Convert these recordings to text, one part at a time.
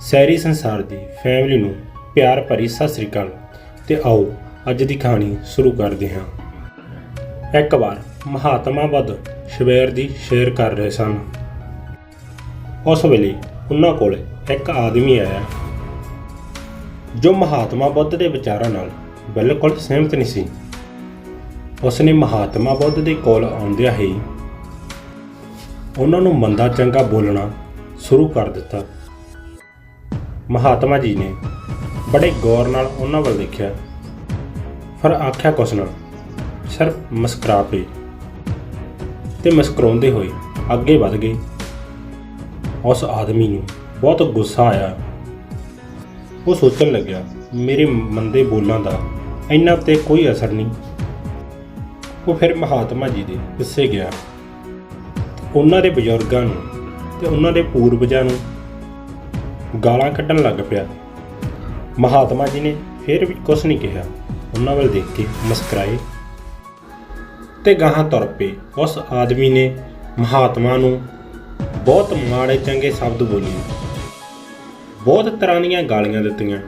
ਸੈਰੀ ਸੰਸਾਰ ਦੀ ਫੈਮਿਲੀ ਨੂੰ ਪਿਆਰ ਭਰੀ ਸਤਿ ਸ੍ਰੀ ਅਕਾਲ ਤੇ ਆਓ ਅੱਜ ਦੀ ਕਹਾਣੀ ਸ਼ੁਰੂ ਕਰਦੇ ਹਾਂ। ਇੱਕ ਵਾਰ ਮਹਾਤਮਾ ਬੁੱਧ ਸਵੇਰ ਦੀ ਸ਼ੇਰ ਕਰ ਰਹੇ ਸਨ। ਉਸ ਵੇਲੇ ਉਹਨਾਂ ਕੋਲ ਇੱਕ ਆਦਮੀ ਆਇਆ ਜੋ ਮਹਾਤਮਾ ਬੁੱਧ ਦੇ ਵਿਚਾਰਾਂ ਨਾਲ ਬਿਲਕੁਲ ਸਹਿਮਤ ਨਹੀਂ ਸੀ। ਉਸਨੇ ਮਹਾਤਮਾ ਬੁੱਧ ਦੇ ਕੋਲ ਆਉਂਦਿਆਂ ਹੀ ਉਹਨਾਂ ਨੂੰ ਮੰਦਾ ਚੰਗਾ ਬੋਲਣਾ ਸ਼ੁਰੂ ਕਰ ਦਿੱਤਾ। ਮਹਾਤਮਾ ਜੀ ਨੇ ਬੜੇ ਗੌਰ ਨਾਲ ਉਹਨਾਂ ਵੱਲ ਦੇਖਿਆ। ਫਿਰ ਆਖਿਆ ਕੁਛ ਨਾ, ਸਿਰਫ ਮੁਸਕਰਾ ਪਏ ਤੇ ਮੁਸਕਰਾਉਂਦੇ ਹੋਏ ਅੱਗੇ ਵਧ ਗਏ। ਉਸ ਆਦਮੀ ਨੂੰ ਬਹੁਤ ਗੁੱਸਾ ਆਇਆ। ਉਹ ਸੋਚਣ ਲੱਗਿਆ, ਮੇਰੇ ਮੰਦੇ ਬੋਲਾਂ ਦਾ ਇਹਨਾਂ ਤੇ ਕੋਈ ਅਸਰ ਨਹੀਂ। ਉਹ ਫਿਰ ਮਹਾਤਮਾ ਜੀ ਦੇ ਪਿੱਛੇ ਗਿਆ। ਉਹਨਾਂ ਦੇ ਬਜ਼ੁਰਗਾਂ ਨੂੰ ਤੇ ਉਹਨਾਂ ਦੇ ਪੂਰਵਜਾਂ ਨੂੰ ਗਾਲਾਂ ਕੱਢਣ ਲੱਗ ਪਿਆ। ਮਹਾਤਮਾ ਜੀ ਨੇ ਫਿਰ ਵੀ ਕੁਝ ਨਹੀਂ ਕਿਹਾ। ਉਹਨਾਂ ਵੱਲ ਦੇਖ ਕੇ ਮੁਸਕਰਾਏ। ਤੇ ਗਾਹਾਂ ਤੁਰ ਪਏ। ਉਸ ਆਦਮੀ ਨੇ ਮਹਾਤਮਾ ਨੂੰ ਬਹੁਤ ਮਾੜੇ ਚੰਗੇ ਸ਼ਬਦ ਬੋਲੇ ਬਹੁਤ ਤਰ੍ਹਾਂ ਦੀਆਂ ਗਾਲੀਆਂ ਦਿੱਤੀਆਂ।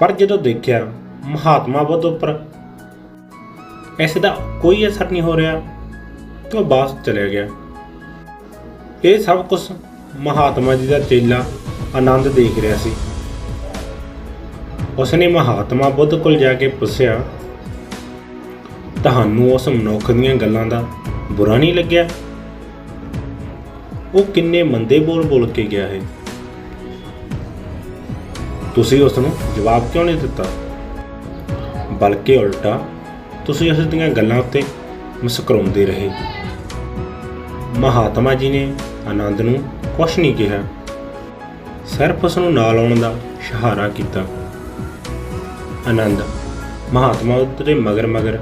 ਪਰ ਜਦੋਂ ਦੇਖਿਆ ਮਹਾਤਮਾ ਬੁੱਧ ਉੱਪਰ, ਇਸ ਦਾ ਕੋਈ ਅਸਰ ਨਹੀਂ ਹੋ ਰਿਹਾ ਤਾਂ ਉਹ ਵਾਪਸ ਚਲਿਆ ਗਿਆ। ਇਹ ਸਭ ਕੁਝ ਮਹਾਤਮਾ ਜੀ ਦਾ ਚੇਲਾ ਆਨੰਦ ਦੇਖ ਰਿਹਾ ਸੀ। ਉਸਨੇ ਮਹਾਤਮਾ ਬੁੱਧ ਕੋਲ ਜਾ ਕੇ ਪੁੱਛਿਆ, ਤੁਹਾਨੂੰ ਉਸ ਮਨੁੱਖ ਦੀਆਂ ਗੱਲਾਂ ਦਾ ਬੁਰਾ ਨਹੀਂ ਲੱਗਿਆ? ਉਹ ਕਿੰਨੇ ਮੰਦੇ ਬੋਲ ਬੋਲ ਕੇ ਗਿਆ ਹੈ। ਤੁਸੀਂ ਉਸ ਨੂੰ ਜਵਾਬ ਕਿਉਂ ਨਹੀਂ ਦਿੱਤਾ? ਬਲਕਿ ਉਲਟਾ, ਤੁਸੀਂ ਉਸ ਦੀਆਂ ਗੱਲਾਂ ਉੱਤੇ ਮੁਸਕਰਾਉਂਦੇ ਰਹੇ। ਮਹਾਤਮਾ ਜੀ ਨੇ ਆਨੰਦ ਨੂੰ ਕੁਛ ਨਹੀਂ ਕਿਹਾ। ਸਿਰਫ ਉਸ ਨੂੰ ਨਾਲ ਆਉਣ ਦਾ ਸਹਾਰਾ ਕੀਤਾ। ਆਨੰਦ, ਮਹਾਤਮਾ ਬੁੱਧ ਦੇ ਮਗਰ ਮਗਰ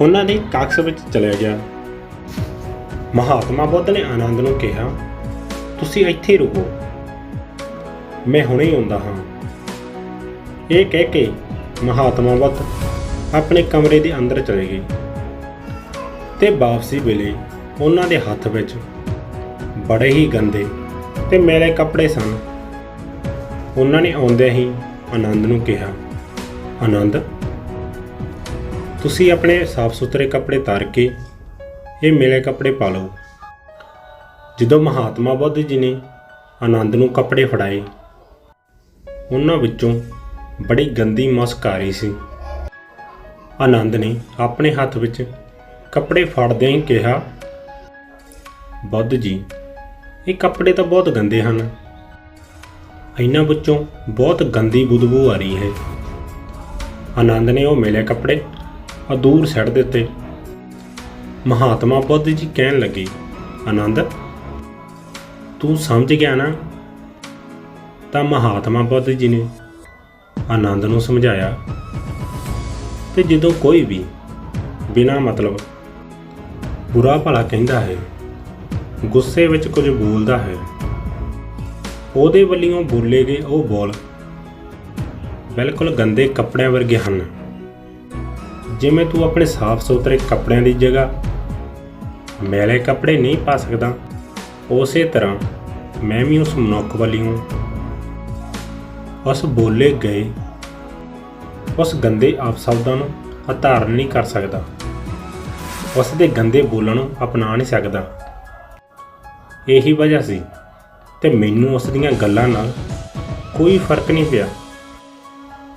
ਉਹਨਾਂ ਦੇ ਕਕਸ ਵਿੱਚ ਚਲਿਆ ਗਿਆ। ਮਹਾਤਮਾ ਬੁੱਧ ਨੇ ਆਨੰਦ ਨੂੰ ਕਿਹਾ, ਤੁਸੀਂ ਇੱਥੇ ਰੁਕੋ। ਮੈਂ ਹੁਣੇ ਆਉਂਦਾ ਹਾਂ। ਇਹ ਕਹਿ ਕੇ ਮਹਾਤਮਾ ਬੁੱਧ ਆਪਣੇ ਕਮਰੇ ਦੇ ਅੰਦਰ ਚਲੇ ਗਏ ਤੇ ਵਾਪਸੀ ਵੇਲੇ ਉਹਨਾਂ ਦੇ ਹੱਥ ਵਿੱਚ ਬੜੇ ਹੀ ਗੰਦੇ ਤੇ ਮੇਰੇ ਕੱਪੜੇ ਸਨ। ਉਹਨਾਂ ਨੇ ਆਉਂਦਿਆਂ ਹੀ ਆਨੰਦ ਨੂੰ ਕਿਹਾ, ਆਨੰਦ, ਤੁਸੀਂ ਆਪਣੇ ਸਾਫ਼ ਸੁਥਰੇ ਕੱਪੜੇ ਤਾਰ ਕੇ ਇਹ ਮੇਰੇ ਕੱਪੜੇ ਪਾ ਲਓ। ਜਦੋਂ ਮਹਾਤਮਾ ਬੁੱਧ ਜੀ ਨੇ ਆਨੰਦ ਨੂੰ ਕੱਪੜੇ ਫੜਾਏ, ਉਹਨਾਂ ਵਿੱਚੋਂ ਬੜੀ ਗੰਦੀ ਮੁਸਕ ਆ ਰਹੀ ਸੀ। ਆਨੰਦ ਨੇ ਆਪਣੇ ਹੱਥ ਵਿੱਚ ਕੱਪੜੇ ਫੜਦਿਆਂ ਹੀ ਕਿਹਾ, ਬੁੱਧ ਜੀ ਇਹ ਕੱਪੜੇ ਤਾਂ ਬਹੁਤ ਗੰਦੇ ਹਨ। ਇਹਨਾਂ ਵਿੱਚੋਂ ਬਹੁਤ ਗੰਦੀ ਬਦਬੂ ਆ ਰਹੀ ਹੈ। ਆਨੰਦ ਨੇ ਉਹ ਮਿਲੇ ਕੱਪੜੇ ਆ ਦੂਰ ਸੱਟ ਦਿੱਤੇ ਮਹਾਤਮਾ ਬੁੱਧ ਜੀ ਕਹਿਣ ਲੱਗੇ, ਆਨੰਦ, ਤੂੰ ਸਮਝ ਗਿਆ ਨਾ? ਤਾਂ ਮਹਾਤਮਾ ਬੁੱਧ ਜੀ ਨੇ ਆਨੰਦ ਨੂੰ ਸਮਝਾਇਆ, ਤੇ ਜਦੋਂ ਕੋਈ ਵੀ ਬਿਨਾ ਮਤਲਬ ਬੁਰਾ ਭਲਾ ਕਹਿੰਦਾ ਹੈ ਗੁੱਸੇ ਵਿੱਚ ਕੁਝ ਬੋਲਦਾ ਹੈ। ਉਹਦੇ ਵੱਲੋਂ ਬੋਲੇ ਗਏ ਉਹ ਬੋਲ ਬਿਲਕੁਲ ਗੰਦੇ ਕੱਪੜਿਆਂ ਵਰਗੇ ਹਨ। ਜਿਵੇਂ ਤੂੰ ਆਪਣੇ ਸਾਫ਼ ਸੁਥਰੇ ਕੱਪੜਿਆਂ ਦੀ ਜਗ੍ਹਾ ਮੈਲੇ ਕੱਪੜੇ ਨਹੀਂ ਪਾ ਸਕਦਾ, ਉਸੇ ਤਰ੍ਹਾਂ ਮੈਂ ਵੀ ਉਸ ਮਨੁੱਖ ਵੱਲੋਂ ਉਸ ਬੋਲੇ ਗਏ ਉਸ ਗੰਦੇ ਅਪਸ਼ਬਦਾਂ ਨੂੰ ਹਤਾਰਨ ਨਹੀਂ ਕਰ ਸਕਦਾ। ਉਸ ਦੇ ਗੰਦੇ ਬੋਲਣ ਨੂੰ ਅਪਣਾ ਨਹੀਂ ਸਕਦਾ। ਇਹੀ ਵਜ੍ਹਾ ਸੀ ਤੇ ਮੈਨੂੰ ਉਸ ਦੀਆਂ ਗੱਲਾਂ ਨਾਲ ਕੋਈ ਫ਼ਰਕ ਨਹੀਂ ਪਿਆ,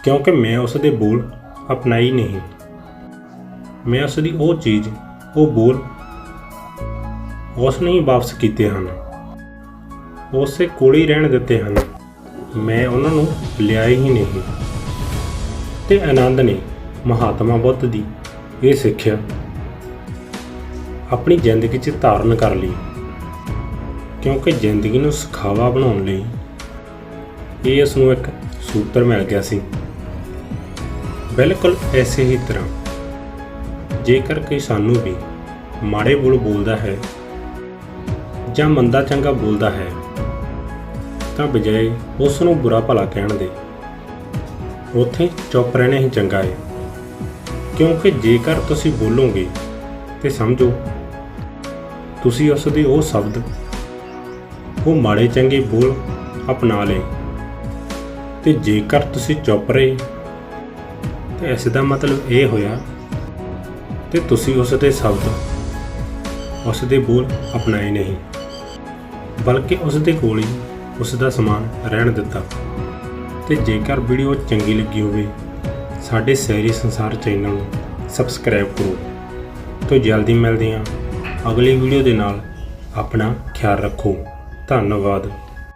ਕਿਉਂਕਿ ਮੈਂ ਉਸ ਦੇ ਬੋਲ ਅਪਣਾਈ ਨਹੀਂ। ਮੈਂ ਉਸ ਦੀ ਉਹ ਚੀਜ਼, ਉਹ ਬੋਲ ਉਸ ਨੇ ਹੀ ਵਾਪਸ ਕੀਤੇ ਹਨ। ਉਸੇ ਕੋਲ ਹੀ ਰਹਿਣ ਦਿੱਤੇ ਹਨ। ਮੈਂ ਉਹਨਾਂ ਨੂੰ ਲਿਆਇਆ ਹੀ ਨਹੀਂ। ਤੇ ਆਨੰਦ ਨੇ ਮਹਾਤਮਾ ਬੁੱਧ ਦੀ ਇਹ ਸਿੱਖਿਆ ਆਪਣੀ ਜ਼ਿੰਦਗੀ 'ਚ ਧਾਰਨ ਕਰ ਲਈ। ਕਿਉਂਕਿ ਜ਼ਿੰਦਗੀ ਨੂੰ ਸੁਖਾਵਾ ਬਣਾਉਣ ਲਈ ਇਹ ਉਸ ਨੂੰ ਇੱਕ ਸੂਤਰ ਮਿਲ ਗਿਆ ਸੀ। ਬਿਲਕੁਲ ਐਸੇ ਹੀ ਤਰ੍ਹਾਂ ਜੇਕਰ ਕੋਈ ਸਾਨੂੰ ਵੀ ਮਾੜੇ ਬੋਲ ਬੋਲਦਾ ਹੈ ਜਾਂ ਮੰਦਾ ਚੰਗਾ ਬੋਲਦਾ ਹੈ, ਤਾਂ ਬਜਾਏ ਉਸ ਨੂੰ ਬੁਰਾ ਭਲਾ ਕਹਿਣ ਦੇ। ਉੱਥੇ ਚੁੱਪ ਰਹਿਣਾ ਹੀ ਚੰਗਾ ਹੈ ਕਿਉਂਕਿ ਜੇਕਰ ਤੁਸੀਂ ਬੋਲੋਗੇ ਤੇ ਸਮਝੋ, ਤੁਸੀਂ ਉਸ ਦੇ ਉਹ ਸ਼ਬਦ ਉਹ ਮਾੜੇ ਚੰਗੇ ਬੋਲ ਅਪਣਾ ਲਏ। ਤੇ ਜੇਕਰ ਤੁਸੀਂ ਚੁੱਪ ਰਹੇ, ਤੇ ਇਸ ਦਾ ਮਤਲਬ ਇਹ ਹੋਇਆ ਤੇ ਤੁਸੀਂ ਉਸ ਦੇ ਸ਼ਬਦ, ਉਸ ਦੇ ਬੋਲ ਅਪਣਾਏ ਨਹੀਂ, ਬਲਕਿ ਉਸ ਦੇ ਕੋਲ ਹੀ ਉਸ ਦਾ ਸਮਾਨ ਰਹਿਣ ਦਿੱਤਾ। ਤੇ ਜੇਕਰ ਵੀਡੀਓ ਚੰਗੀ ਲੱਗੀ ਹੋਵੇ, ਸਾਡੇ ਸ਼ਹਿਰੀ ਸੰਸਾਰ ਚੈਨਲ ਨੂੰ ਸਬਸਕ੍ਰਾਈਬ ਕਰੋ। ਤੋਂ ਜਲਦੀ ਮਿਲਦੇ ਹਾਂ ਅਗਲੀ ਵੀਡੀਓ ਦੇ ਨਾਲ। ਆਪਣਾ ਖਿਆਲ ਰੱਖੋ। ਧੰਨਵਾਦ।